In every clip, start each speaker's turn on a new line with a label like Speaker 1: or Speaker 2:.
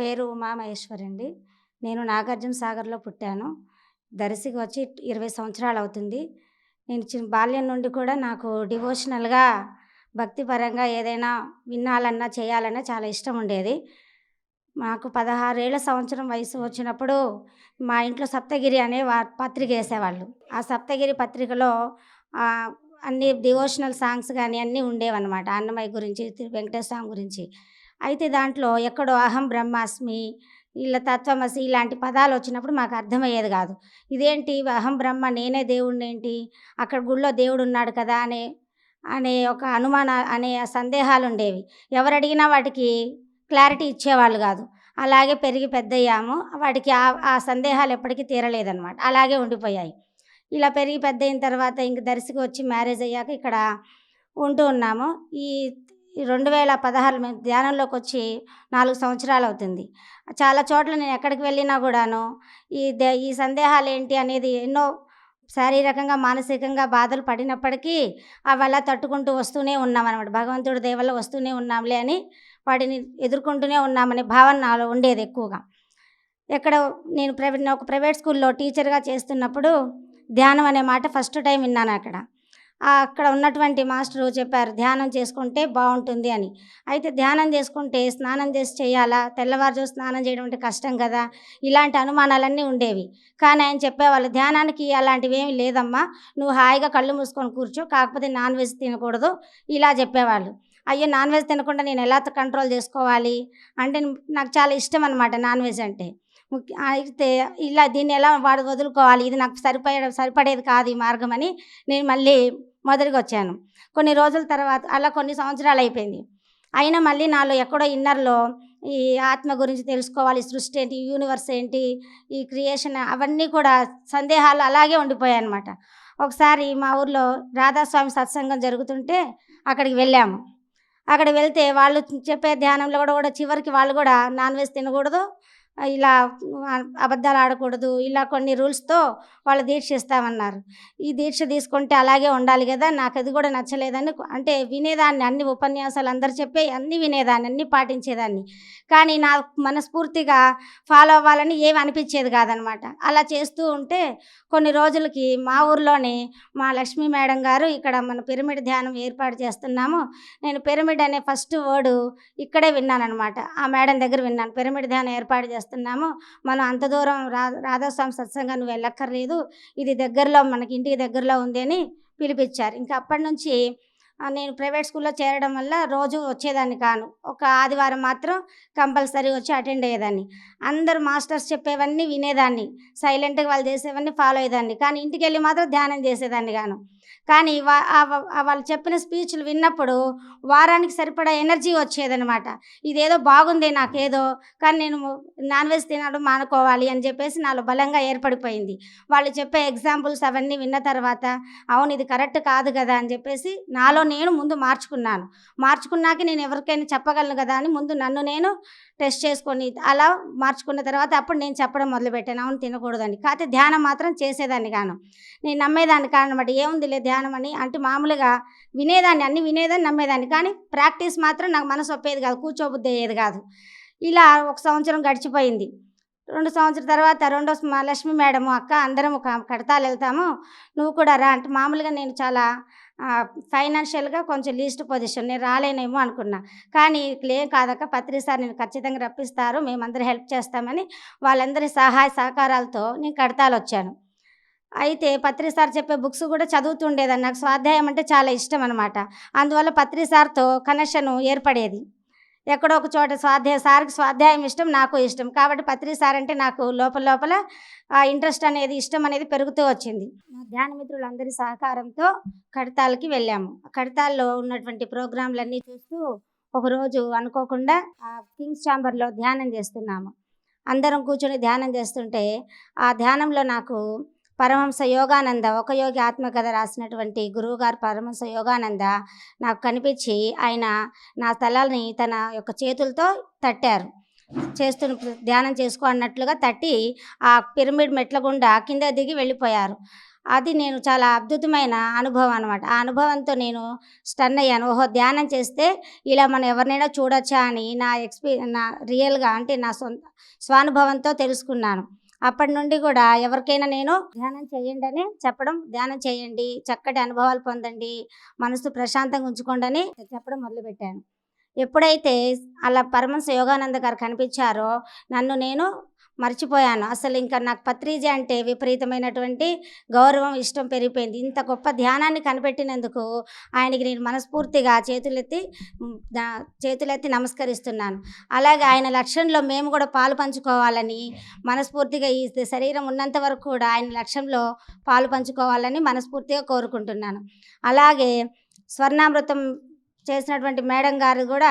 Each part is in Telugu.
Speaker 1: పేరు ఉమామహేశ్వరి అండి నేను నాగార్జున సాగర్లో పుట్టాను. దర్శికి వచ్చి ఇరవై సంవత్సరాలు అవుతుంది. నేను చిన్న బాల్యం నుండి కూడా నాకు డివోషనల్గా భక్తిపరంగా ఏదైనా వినాలన్నా చేయాలన్నా చాలా ఇష్టం ఉండేది. మాకు పదహారేళ్ళ సంవత్సరం వయసు వచ్చినప్పుడు మా ఇంట్లో సప్తగిరి అనే వా పత్రిక వేసేవాళ్ళు. ఆ సప్తగిరి పత్రికలో అన్ని డివోషనల్ సాంగ్స్ కానీ అన్నీ ఉండేవన్నమాట. అన్నమయ్య గురించి వెంకటేశ్వర స్వామి గురించి. అయితే దాంట్లో ఎక్కడో అహం బ్రహ్మాస్మి ఇలా తత్వమసి ఇలాంటి పదాలు వచ్చినప్పుడు మాకు అర్థమయ్యేది కాదు. ఇదేంటి? అహం బ్రహ్మ నేనే దేవుడిని ఏంటి అక్కడ గుళ్ళో దేవుడు ఉన్నాడు కదా అనే అనే ఒక అనుమాన అనే సందేహాలు ఉండేవి ఎవరు అడిగినా వాటికి క్లారిటీ ఇచ్చేవాళ్ళు కాదు. అలాగే పెరిగి పెద్దయ్యాము. వాటికి ఆ ఆ సందేహాలు ఎప్పటికీ తీరలేదన్నమాట. అలాగే ఉండిపోయాయి. ఇలా పెరిగి పెద్ద అయిన తర్వాత ఇంక దర్శకు వచ్చి మ్యారేజ్ అయ్యాక ఇక్కడ ఉంటూ ఉన్నాము. ఈ ఈ రెండు వేల పదహారు ధ్యానంలోకి వచ్చి నాలుగు సంవత్సరాలు అవుతుంది చాలా చోట్ల నేను ఎక్కడికి వెళ్ళినా కూడాను ఈ దే ఈ సందేహాలు ఏంటి అనేది ఎన్నో శారీరకంగా మానసికంగా బాధలు పడినప్పటికీ అవి అలా తట్టుకుంటూ వస్తూనే ఉన్నాం అనమాట భగవంతుడి దేవల్ల వస్తూనే ఉన్నాంలే అని వాటిని ఎదుర్కొంటూనే ఉన్నామనే భావన నాలో ఉండేది ఎక్కువగా. ఎక్కడ నేను ప్రైవేట్ ఒక ప్రైవేట్ స్కూల్లో టీచర్గా చేస్తున్నప్పుడు ధ్యానం అనే మాట ఫస్ట్ టైం విన్నాను అక్కడ అక్కడ ఉన్నటువంటి మాస్టరు చెప్పారు ధ్యానం చేసుకుంటే బాగుంటుంది అని. అయితే ధ్యానం చేసుకుంటే స్నానం చేసి చేయాలా? తెల్లవారుజాము స్నానం చేయడం అంటే కష్టం కదా? ఇలాంటి అనుమానాలన్నీ ఉండేవి. కానీ ఆయన చెప్పేవాళ్ళు ధ్యానానికి అలాంటివి ఏమి లేదమ్మా. నువ్వు హాయిగా కళ్ళు మూసుకొని కూర్చో కాకపోతే నాన్ వెజ్ తినకూడదు ఇలా చెప్పేవాళ్ళు. అయ్యో నాన్ వెజ్ తినకుండా నేను ఎలా కంట్రోల్ చేసుకోవాలి? అంటే నాకు చాలా ఇష్టం అనమాట నాన్ వెజ్ అంటే. అయితే ఇలా దీన్ని ఎలా వాడు వదులుకోవాలి? ఇది నాకు సరిపడే సరిపడేది కాదు ఈ మార్గం అని నేను మళ్ళీ మొదటికి వచ్చాను కొన్ని రోజుల తర్వాత అలా కొన్ని సంవత్సరాలు అయిపోయింది. అయినా మళ్ళీ నాలో ఎక్కడో ఇన్నర్లో ఈ ఆత్మ గురించి తెలుసుకోవాలి సృష్టి ఏంటి యూనివర్స్ ఏంటి ఈ క్రియేషన్ అవన్నీ కూడా సందేహాలు అలాగే ఉండిపోయాయి అనమాట ఒకసారి మా ఊర్లో రాధాస్వామి సత్సంగం జరుగుతుంటే అక్కడికి వెళ్ళాము. అక్కడ వెళ్తే వాళ్ళు చెప్పే ధ్యానంలో కూడా కూడా చివరికి వాళ్ళు కూడా నాన్ వెజ్ తినకూడదు ఇలా అబద్ధాలు ఆడకూడదు ఇలా కొన్ని రూల్స్తో వాళ్ళు దీక్ష ఇస్తామన్నారు. ఈ దీక్ష తీసుకుంటే అలాగే ఉండాలి కదా నాకు అది కూడా నచ్చలేదని అంటే వినేదాన్ని అన్ని ఉపన్యాసాలు అందరు చెప్పే అన్నీ వినేదాన్ని అన్నీ పాటించేదాన్ని. కానీ నా మనస్ఫూర్తిగా ఫాలో అవ్వాలని ఏమి అనిపించేది కాదనమాట. అలా చేస్తూ ఉంటే కొన్ని రోజులకి మా ఊర్లోనే మా లక్ష్మీ మేడం గారు ఇక్కడ మన పిరమిడ్ ధ్యానం ఏర్పాటు చేస్తున్నాము. నేను పిరమిడ్ అనే ఫస్ట్ వర్డ్ ఇక్కడే విన్నాను అనమాట ఆ మేడం దగ్గర విన్నాను. పిరమిడ్ ధ్యానం ఏర్పాటు చేస్తున్నాము మనం అంత దూరం రా రాధాస్వామి సత్సంగా నువ్వు వెళ్ళక్కర్లేదు. ఇది దగ్గరలో మనకి ఇంటికి దగ్గరలో ఉంది అని పిలిపించారు. ఇంకా అప్పటి నుంచి నేను ప్రైవేట్ స్కూల్లో చేరడం వల్ల రోజు వచ్చేదాన్ని కాను. ఒక ఆదివారం మాత్రం కంపల్సరీ వచ్చి అటెండ్ అయ్యేదాన్ని. అందరు మాస్టర్స్ చెప్పేవన్నీ వినేదాన్ని. సైలెంట్గా వాళ్ళు చేసేవన్నీ ఫాలో అయ్యేదాన్ని. కానీ ఇంటికి వెళ్ళి మాత్రం ధ్యానం చేసేదాన్ని గాను కానీ వాళ్ళు చెప్పిన స్పీచ్లు విన్నప్పుడు వారానికి సరిపడా ఎనర్జీ వచ్చేదనమాట ఇదేదో బాగుంది నాకేదో కానీ నేను నాన్ వెజ్ తినడం మానుకోవాలి అని చెప్పేసి నాలో బలంగా ఏర్పడిపోయింది. వాళ్ళు చెప్పే ఎగ్జాంపుల్స్ అవన్నీ విన్న తర్వాత అవును ఇది కరెక్ట్ కాదు కదా అని చెప్పేసి నాలో నేను ముందు మార్చుకున్నాను. మార్చుకున్నాక నేను ఎవరికైనా చెప్పగలను కదా అని ముందు నన్ను నేను టెస్ట్ చేసుకొని అలా మార్చుకున్న తర్వాత అప్పుడు నేను చెప్పడం మొదలుపెట్టాను. అవును తినకూడదని. కాకపోతే ధ్యానం మాత్రం చేసేదాన్ని కాను. నేను నమ్మేదాన్ని కానమాట ఏముందిలే ధ్యానం అని అంటే మామూలుగా వినేదాన్ని అన్ని వినేదాన్ని నమ్మేదాన్ని. కానీ ప్రాక్టీస్ మాత్రం నాకు మనసు ఒప్పేది కాదు కూర్చోబుద్ధి అయ్యేది కాదు. ఇలా ఒక సంవత్సరం గడిచిపోయింది. రెండు సంవత్సరం తర్వాత రెండో మా లక్ష్మి మేడము అక్క అందరం ఒక కడతాలు వెళ్తాము. నువ్వు కూడా రా అంటే మామూలుగా నేను చాలా ఫైనాన్షియల్గా కొంచెం లీస్ట్ పొజిషన్ నేను రాలేనేమో అనుకున్నా. కానీ ఏం కాదక్క పత్రి సార్ నేను ఖచ్చితంగా రప్పిస్తారు మేమందరూ హెల్ప్ చేస్తామని వాళ్ళందరి సహాయ సహకారాలతో నేను కడతాలు వచ్చాను. అయితే పత్రి సార్ చెప్పే బుక్స్ కూడా చదువుతుండేదాన్ని. నాకు స్వాధ్యాయం అంటే చాలా ఇష్టం అనమాట అందువల్ల పత్రి సార్తో కనెక్షన్ ఏర్పడేది. ఎక్కడో ఒక చోట స్వాధ్యాయ సార్కి స్వాధ్యాయం ఇష్టం నాకు ఇష్టం. కాబట్టి పత్రి సార్ అంటే నాకు లోపల లోపల ఆ ఇంట్రెస్ట్ అనేది ఇష్టం అనేది పెరుగుతూ వచ్చింది. మా ధ్యాన మిత్రులందరి సహకారంతో కడతాలకి వెళ్ళాము. కడతాల్లో ఉన్నటువంటి ప్రోగ్రాంలన్నీ చూస్తూ ఒకరోజు అనుకోకుండా ఆ కింగ్స్ ఛాంబర్లో ధ్యానం చేస్తున్నాము. అందరం కూర్చొని ధ్యానం చేస్తుంటే ఆ ధ్యానంలో నాకు పరమహంస యోగానంద. ఒక యోగి ఆత్మకథ రాసినటువంటి గురువుగారు పరమహంస యోగానంద నాకు కనిపించి ఆయన నా తలని తన యొక్క చేతులతో తట్టారు. చేస్తున్న ధ్యానం చేసుకో అన్నట్లుగా తట్టి ఆ పిరమిడ్ మెట్ల గుండా కింద దిగి వెళ్ళిపోయారు. అది నేను చాలా అద్భుతమైన అనుభవం అనమాట ఆ అనుభవంతో నేను స్టన్ అయ్యాను. ఓహో ధ్యానం చేస్తే ఇలా మనం ఎవరినైనా చూడొచ్చా అని నా ఎక్స్పీ నా రియల్గా అంటే నా సొంత స్వానుభవంతో తెలుసుకున్నాను. అప్పటి నుండి కూడా ఎవరికైనా నేను ధ్యానం చేయండి అని చెప్పడం ధ్యానం చేయండి చక్కటి అనుభవాలు పొందండి మనసు ప్రశాంతంగా ఉంచుకోండి అని చెప్పడం మొదలుపెట్టాను. ఎప్పుడైతే అలా పరమహంస యోగానంద గారు కనిపించారో నన్ను నేను మర్చిపోయాను. అసలు ఇంకా నాకు పత్రిజ అంటే విపరీతమైనటువంటి గౌరవం ఇష్టం పెరిగిపోయింది. ఇంత గొప్ప ధ్యానాన్ని కనిపెట్టినందుకు ఆయనకి నేను మనస్ఫూర్తిగా చేతులెత్తి చేతులెత్తి నమస్కరిస్తున్నాను. అలాగే ఆయన లక్ష్యంలో మేము కూడా పాలు పంచుకోవాలని మనస్ఫూర్తిగా ఈ శరీరం ఉన్నంత వరకు కూడా ఆయన లక్ష్యంలో పాలు పంచుకోవాలని మనస్ఫూర్తిగా కోరుకుంటున్నాను. అలాగే స్వర్ణామృతం చేసినటువంటి మేడం గారు కూడా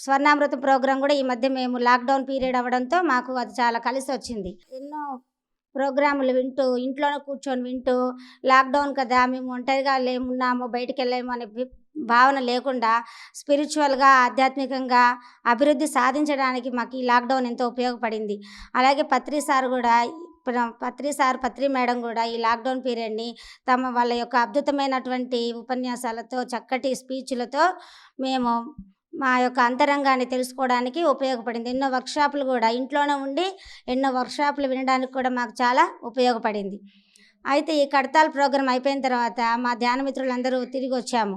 Speaker 1: స్వర్ణామృతం ప్రోగ్రాం కూడా ఈ మధ్య మేము లాక్డౌన్ పీరియడ్ అవ్వడంతో మాకు అది చాలా కలిసి వచ్చింది ఎన్నో ప్రోగ్రాములు వింటూ ఇంట్లోనే కూర్చొని వింటూ లాక్డౌన్ కదా మేము ఒంటరిగా లేమున్నాము బయటికి వెళ్ళాము అనే భావన లేకుండా స్పిరిచువల్గా ఆధ్యాత్మికంగా అభివృద్ధి సాధించడానికి మాకు ఈ లాక్డౌన్ ఎంతో ఉపయోగపడింది. అలాగే పత్రి సార్ కూడా పత్రి సార్ పత్రి మేడం కూడా ఈ లాక్డౌన్ పీరియడ్ని తమ వాళ్ళ యొక్క అద్భుతమైనటువంటి ఉపన్యాసాలతో చక్కటి స్పీచ్లతో మేము మా యొక్క అంతరంగాన్ని తెలుసుకోవడానికి ఉపయోగపడింది. ఎన్నో వర్క్షాపులు కూడా ఇంట్లోనే ఉండి ఎన్నో వర్క్షాపులు వినడానికి కూడా మాకు చాలా ఉపయోగపడింది. అయితే ఈ కడతాల్ ప్రోగ్రాం అయిపోయిన తర్వాత మా ధ్యాన మిత్రులందరూ తిరిగి వచ్చాము.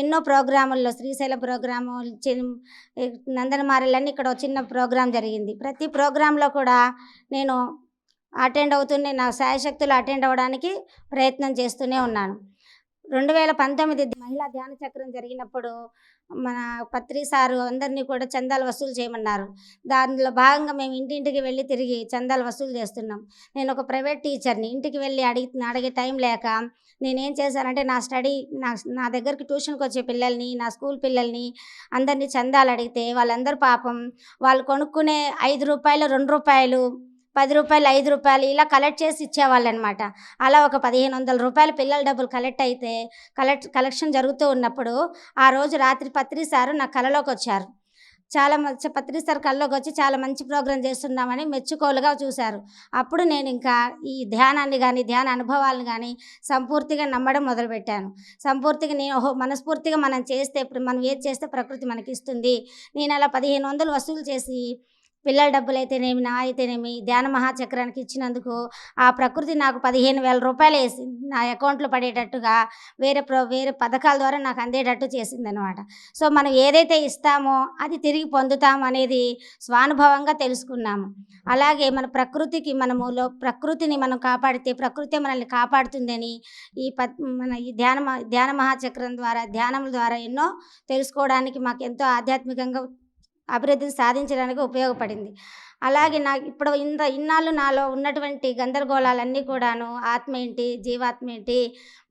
Speaker 1: ఎన్నో ప్రోగ్రాముల్లో శ్రీశైలం ప్రోగ్రాము నందనమారెలన్నీ ఇక్కడ ఒక చిన్న ప్రోగ్రాం జరిగింది. ప్రతి ప్రోగ్రాంలో కూడా నేను అటెండ్ అవుతూనే నా శాయశక్తులు అటెండ్ అవ్వడానికి ప్రయత్నం చేస్తూనే ఉన్నాను. రెండు వేల పంతొమ్మిది మహిళా ధ్యాన చక్రం జరిగినప్పుడు మన పత్రి సారు అందరినీ కూడా చందాలు వసూలు చేయమన్నారు. దానిలో భాగంగా మేము ఇంటింటికి వెళ్ళి తిరిగి చందాలు వసూలు చేస్తున్నాం. నేను ఒక ప్రైవేట్ టీచర్ని ఇంటికి వెళ్ళి అడిగి అడిగే టైం లేక నేనేం చేశానంటే నా స్టడీ నా నా దగ్గరికి ట్యూషన్కి వచ్చే పిల్లల్ని నా స్కూల్ పిల్లల్ని అందరినీ చందాలు అడిగితే వాళ్ళందరూ పాపం వాళ్ళు కొనుక్కునే ఐదు రూపాయలు రెండు రూపాయలు పది రూపాయలు ఐదు రూపాయలు ఇలా కలెక్ట్ చేసి ఇచ్చేవాళ్ళు అనమాట అలా ఒక పదిహేను వందల రూపాయలు పిల్లల డబ్బులు కలెక్ట్ అయితే కలెక్ట్ కలెక్షన్ జరుగుతూ ఉన్నప్పుడు ఆ రోజు రాత్రి పత్రి సారు నా కలలోకి వచ్చారు. చాలా మంచి పత్రి సార్ కళ్ళలోకి వచ్చి చాలా మంచి ప్రోగ్రాం చేస్తున్నామని మెచ్చుకోలుగా చూశారు. అప్పుడు నేను ఇంకా ఈ ధ్యానాన్ని కానీ ధ్యాన అనుభవాలను కానీ సంపూర్తిగా నమ్మడం మొదలుపెట్టాను. సంపూర్తిగా నేను ఓహో మనస్ఫూర్తిగా మనం చేస్తే ఇప్పుడు మనం ఏది చేస్తే ప్రకృతి మనకి ఇస్తుంది నేను అలా పదిహేను వందలు వసూలు చేసి పిల్లల డబ్బులు అయితేనేమి నా అయితేనేమి ధ్యాన మహాచక్రానికి ఇచ్చినందుకు ఆ ప్రకృతి నాకు పదిహేను వేల రూపాయలు వేసి నా అకౌంట్లో పడేటట్టుగా వేరే ప్ర వేరే పథకాల ద్వారా నాకు అందేటట్టు చేసిందనమాట సో మనం ఏదైతే ఇస్తామో అది తిరిగి పొందుతాం అనేది స్వానుభవంగా తెలుసుకున్నాము. అలాగే మన ప్రకృతికి మనము ప్రకృతిని మనం కాపాడితే ప్రకృతి మనల్ని కాపాడుతుందని ఈ ప మన ఈ ధ్యాన ధ్యాన మహాచక్రం ద్వారా ధ్యానముల ద్వారా ఎన్నో తెలుసుకోవడానికి మాకు ఎంతో ఆధ్యాత్మికంగా అభివృద్ధిని సాధించడానికి ఉపయోగపడింది. అలాగే నాకు ఇప్పుడు ఇంత ఇన్నాళ్ళు నాలో ఉన్నటువంటి గందరగోళాలన్నీ కూడాను ఆత్మ ఏంటి జీవాత్మ ఏంటి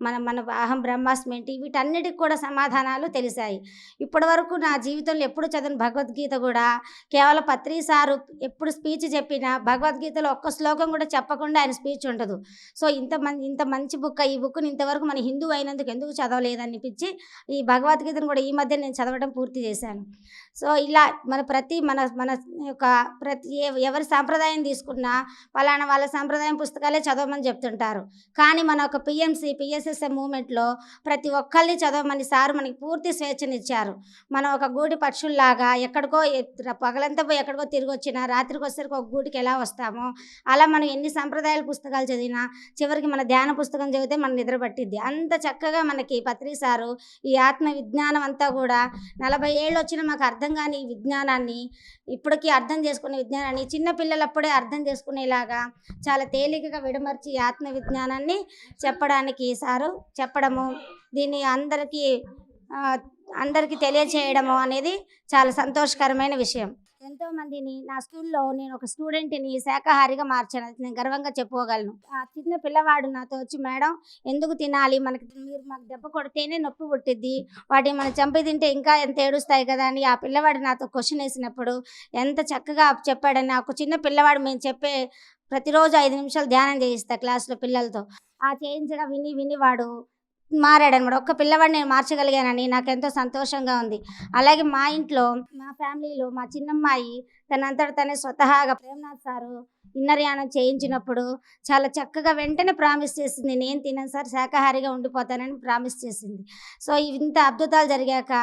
Speaker 1: మన మన అహం బ్రహ్మాస్మి ఏంటి వీటన్నిటికి కూడా సమాధానాలు తెలిసాయి. ఇప్పటి వరకు నా జీవితంలో ఎప్పుడు చదివిన భగవద్గీత కూడా కేవలం పత్రి సారు ఎప్పుడు స్పీచ్ చెప్పినా భగవద్గీతలో ఒక్క శ్లోకం కూడా చెప్పకుండా ఆయన స్పీచ్ ఉండదు. సో ఇంత మంచి ఇంత మంచి బుక్ ఈ బుక్ని ఇంతవరకు మన హిందూ అయినందుకు ఎందుకు చదవలేదనిపించి ఈ భగవద్గీతను కూడా ఈ మధ్య నేను చదవడం పూర్తి చేశాను. సో ఇలా మన ప్రతి మన మన యొక్క ప్రతి ఏ- ఎవరి సాంప్రదాయం తీసుకున్నా పలానా వాళ్ళ సాంప్రదాయం పుస్తకాలే చదవమని చెప్తుంటారు. కానీ మన ఒక పిఎంసి పిఎస్ఎస్ఎ మూమెంట్లో ప్రతి ఒక్కరిని చదవమని సారు మనకి పూర్తి స్వేచ్ఛనిచ్చారు. మనం ఒక గూడి పక్షుల్లాగా ఎక్కడికో పగలంతా పోయి ఎక్కడికో తిరిగి వచ్చినా రాత్రికి వచ్చేసరికి ఒక గూటికి ఎలా వస్తామో అలా మనం ఎన్ని సంప్రదాయాల పుస్తకాలు చదివినా చివరికి మన ధ్యాన పుస్తకం చదివితే మన నిద్ర పట్టిద్ది. అంత చక్కగా మనకి పత్రి సారు ఈ ఆత్మ విజ్ఞానం అంతా కూడా నలభై ఏళ్ళు వచ్చిన మాకు అర్థం కాని ఈ విజ్ఞానాన్ని ఇప్పటికీ అర్థం చేసుకునే విజ్ఞానాన్ని విజ్ఞానాన్ని చిన్నపిల్లలప్పుడే అర్థం చేసుకునేలాగా చాలా తేలికగా విడమర్చి ఆత్మ విజ్ఞానాన్ని చెప్పడానికి సారు చెప్పడము దీన్ని అందరికీ అందరికీ తెలియచేయడము అనేది చాలా సంతోషకరమైన విషయం. ఎంతో మందిని నా స్కూల్లో నేను ఒక స్టూడెంట్ని శాకాహారిగా మార్చాను. అది నేను గర్వంగా చెప్పుకోగలను. ఆ చిన్న పిల్లవాడు నాతో వచ్చి మేడం ఎందుకు తినాలి? మనకి మీరు మాకు దెబ్బ కొడితేనే నొప్పి పుట్టిద్ది. వాటిని మనం చంపి తింటే ఇంకా ఎంత ఏడుస్తాయి కదా అని ఆ పిల్లవాడు నాతో క్వశ్చన్ వేసినప్పుడు ఎంత చక్కగా చెప్పాడని నాకు చిన్న పిల్లవాడు మేము చెప్పే ప్రతిరోజు ఐదు నిమిషాలు ధ్యానం చేయిస్తా క్లాస్లో పిల్లలతో. ఆ చేయించగా విని విని వాడు మారాడనమాట. ఒక్క పిల్లవాడిని నేను మార్చగలిగానని నాకు ఎంతో సంతోషంగా ఉంది. అలాగే మా ఇంట్లో మా ఫ్యామిలీలో మా చిన్నమ్మాయి తనంతట తనే స్వతహాగా ప్రేమనాథ్ సారు ఇన్నర్యానం చేయించినప్పుడు చాలా చక్కగా వెంటనే ప్రామిస్ చేసింది. నేను తినను సార్ శాకాహారిగా ఉండిపోతానని ప్రామిస్ చేసింది. సో ఇంత అద్భుతాలు జరిగాక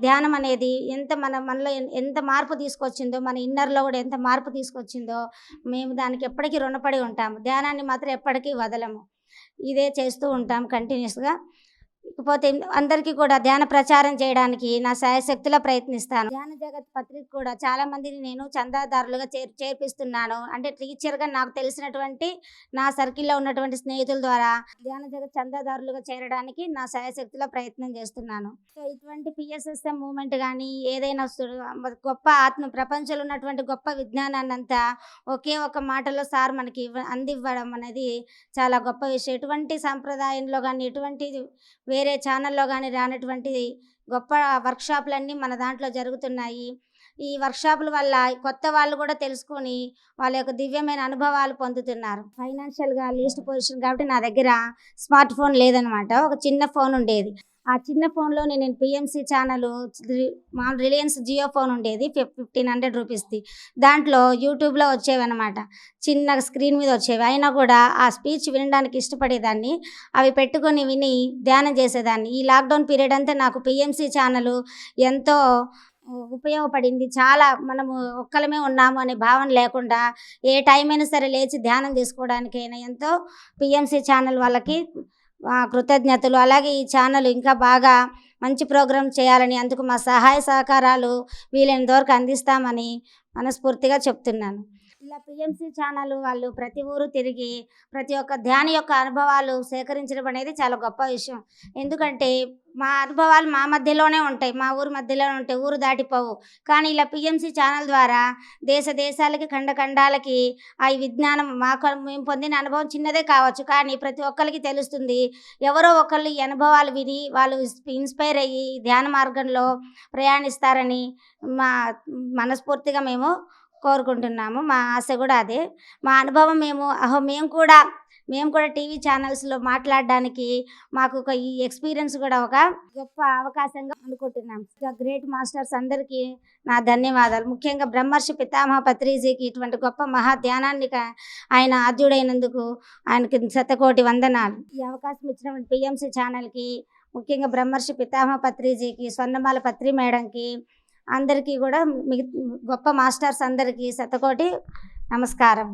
Speaker 1: ధ్యానం అనేది ఎంత మన మనలో ఎంత మార్పు తీసుకొచ్చిందో మన ఇన్నర్లో కూడా ఎంత మార్పు తీసుకొచ్చిందో మేము దానికి ఎప్పటికీ రుణపడి ఉంటాము. ధ్యానాన్ని మాత్రం ఎప్పటికీ వదలము. ఇదే చేస్తూ ఉంటాం కంటిన్యూస్గా ఇకపోతే అందరికీ కూడా ధ్యాన ప్రచారం చేయడానికి నా శాయశక్తిలో ప్రయత్నిస్తాను. ధ్యాన జగత్ పత్రిక కూడా చాలా మందిని నేను చందాదారులుగా చేర్ చేర్పిస్తున్నాను. అంటే టీచర్గా నాకు తెలిసినటువంటి నా సర్కిల్లో ఉన్నటువంటి స్నేహితుల ద్వారా ధ్యాన జగత్ చందాదారులుగా చేరడానికి నా శాయశక్తిలో ప్రయత్నం చేస్తున్నాను. సో ఇటువంటి పిఎస్ఎస్ఎం మూమెంట్ కానీ ఏదైనా గొప్ప ఆత్మ ప్రపంచంలో ఉన్నటువంటి గొప్ప విజ్ఞానాన్ని అంతా ఒకే ఒక మాటలో సార్ మనకి అందివ్వడం అనేది చాలా గొప్ప విషయం. ఎటువంటి సాంప్రదాయంలో కానీ ఎటువంటి వేరే ఛానల్లో కానీ రానటువంటి గొప్ప వర్క్షాప్లన్నీ మన దాంట్లో జరుగుతున్నాయి. ఈ వర్క్షాపుల వల్ల కొత్త వాళ్ళు కూడా తెలుసుకొని వాళ్ళ యొక్క దివ్యమైన అనుభవాలు పొందుతున్నారు. ఫైనాన్షియల్గా లీస్ట్ పొజిషన్ కాబట్టి నా దగ్గర స్మార్ట్ ఫోన్ లేదనమాట. ఒక చిన్న ఫోన్ ఉండేది. ఆ చిన్న ఫోన్లో నేను పిఎంసి ఛానల్ మా రిలయన్స్ జియో ఫోన్ ఉండేది ఫిఫ్టీన్ హండ్రెడ్ రూపీస్ది దాంట్లో యూట్యూబ్లో వచ్చేవి అనమాట చిన్న స్క్రీన్ మీద వచ్చేవి. అయినా కూడా ఆ స్పీచ్ వినడానికి ఇష్టపడేదాన్ని. అవి పెట్టుకొని విని ధ్యానం చేసేదాన్ని. ఈ లాక్డౌన్ పీరియడ్ అంతా నాకు పిఎంసి ఛానల్ ఎంతో ఉపయోగపడింది. చాలా మనము ఒక్కలమే ఉన్నాము అనే భావన లేకుండా ఏ టైం అయినా సరే లేచి ధ్యానం చేసుకోవడానికైనా ఎంతో పిఎంసీ ఛానల్ వాళ్ళకి కృతజ్ఞతలు. అలాగే ఈ ఛానల్ ఇంకా బాగా మంచి ప్రోగ్రాం చేయాలని అందుకు మా సహాయ సహకారాలు వీలైనంత వరకు అందిస్తామని మనస్ఫూర్తిగా చెప్తున్నాను. ఇలా పిఎంసి ఛానల్ వాళ్ళు ప్రతి ఊరు తిరిగి ప్రతి ఒక్క ధ్యాని యొక్క అనుభవాలు సేకరించడం అనేది చాలా గొప్ప విషయం. ఎందుకంటే మా అనుభవాలు మా మధ్యలోనే ఉంటాయి మా ఊరు మధ్యలోనే ఉంటాయి ఊరు దాటిపోవు. కానీ ఇలా పిఎంసి ఛానల్ ద్వారా దేశ దేశాలకి ఖండ ఖండాలకి ఆ విజ్ఞానం మాకు మేము పొందిన అనుభవం చిన్నదే కావచ్చు. కానీ ప్రతి ఒక్కరికి తెలుస్తుంది ఎవరో ఒకళ్ళు ఈ అనుభవాలు విని వాళ్ళు ఇన్స్పైర్ అయ్యి ధ్యాన మార్గంలో ప్రయాణిస్తారని మా మనస్ఫూర్తిగా మేము కోరుకుంటున్నాము. మా ఆశ కూడా అదే. మా అనుభవం మేము అహో మేము కూడా మేము కూడా టీవీ ఛానల్స్లో మాట్లాడడానికి మాకు ఒక ఈ ఎక్స్పీరియన్స్ కూడా ఒక గొప్ప అవకాశంగా అనుకుంటున్నాం. గ్రేట్ మాస్టర్స్ అందరికీ నా ధన్యవాదాలు. ముఖ్యంగా బ్రహ్మర్షి పితామహ పత్రిజీకి ఇటువంటి గొప్ప మహా ధ్యానాన్ని ఆయన ఆద్యుడైనందుకు ఆయనకి శతకోటి వందనాలు. ఈ అవకాశం ఇచ్చినటువంటి పిఎంసి ఛానల్కి ముఖ్యంగా బ్రహ్మర్షి పితామహ పత్రిజీకి స్వర్ణమాల పత్రి మేడంకి అందరికీ కూడా మిగ గొప్ప మాస్టర్స్ అందరికీ శతకోటి నమస్కారం.